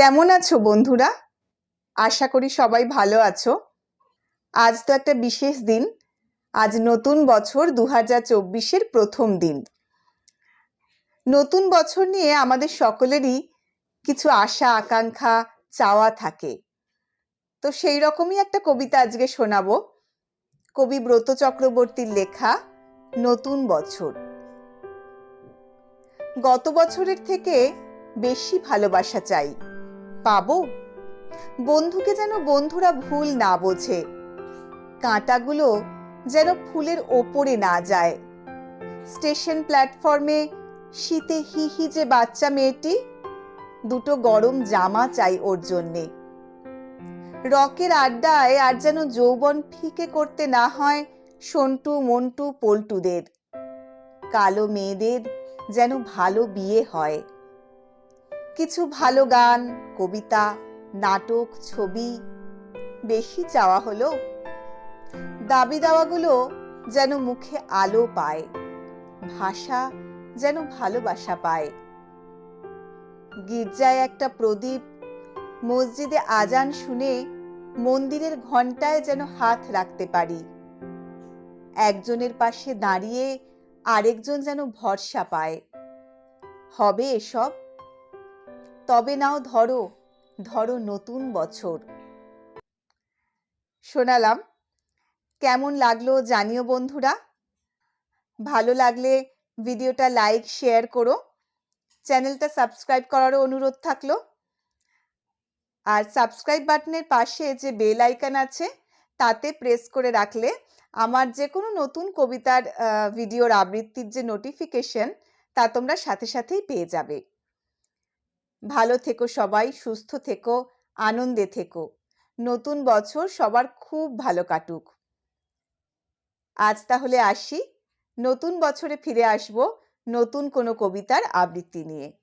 কেমন আছো বন্ধুরা? আশা করি সবাই ভালো আছো। আজ তো একটা বিশেষ দিন। আজ নতুন বছর দু হাজার চব্বিশের প্রথম দিন। নতুন বছর নিয়ে আমাদের সকলেরই কিছু আশা, আকাঙ্ক্ষা, চাওয়া থাকে। তো সেই রকমই একটা কবিতা আজকে শোনাবো। কবি ব্রত চক্রবর্তীর লেখা, নতুন বছর। গত বছরের থেকে বেশি ভালোবাসা চাই। পাবো? বন্ধুকে যেন বন্ধুরা ভুল না বোঝে। কাঁটাগুলো যেন ফুলের ওপরে না যায়। স্টেশন প্ল্যাটফর্মে শীতে হি হি যে বাচ্চা মেয়েটি, দুটো গরম জামা চাই ওর জন্যে। রকের আড্ডায় আর যেন যৌবন ফিকে করতে না হয় সন্টু, মন্টু, পল্টুদের। কালো মেয়েদের যেন ভালো বিয়ে হয়। কিছু ভালো গান, কবিতা, নাটক, ছবি বেশি চাওয়া হলো। দাবি দাওয়াগুলো যেন মুখে আলো পায়, ভাষা যেন ভালোবাসা পায়। গির্জায় একটা প্রদীপ, মসজিদে আজান শুনে মন্দিরের ঘন্টায় যেন হাত রাখতে পারি। একজনের পাশে দাঁড়িয়ে আরেকজন যেন ভরসা পায়। হবে এসব? তবে নাও ধরো ধরো নতুন বছর। শোনালাম, কেমন লাগল জানিও বন্ধুরা। ভালো লাগলে ভিডিওটা লাইক, শেয়ার করো। চ্যানেলটা সাবস্ক্রাইব করারও অনুরোধ থাকল। আর সাবস্ক্রাইব বাটনের পাশে যে বেল আইকন আছে, তাতে প্রেস করে রাখলে আমার যে কোনো নতুন কবিতার ভিডিওর আবৃত্তির যে নোটিফিকেশন, তা তোমরা সাথে সাথেই পেয়ে যাবে। ভালো থেকো সবাই, সুস্থ থেকো, আনন্দে থেকো। নতুন বছর সবার খুব ভালো কাটুক। আজ তাহলে আসি। নতুন বছরে ফিরে আসব নতুন কোনো কবিতার আবৃত্তি নিয়ে।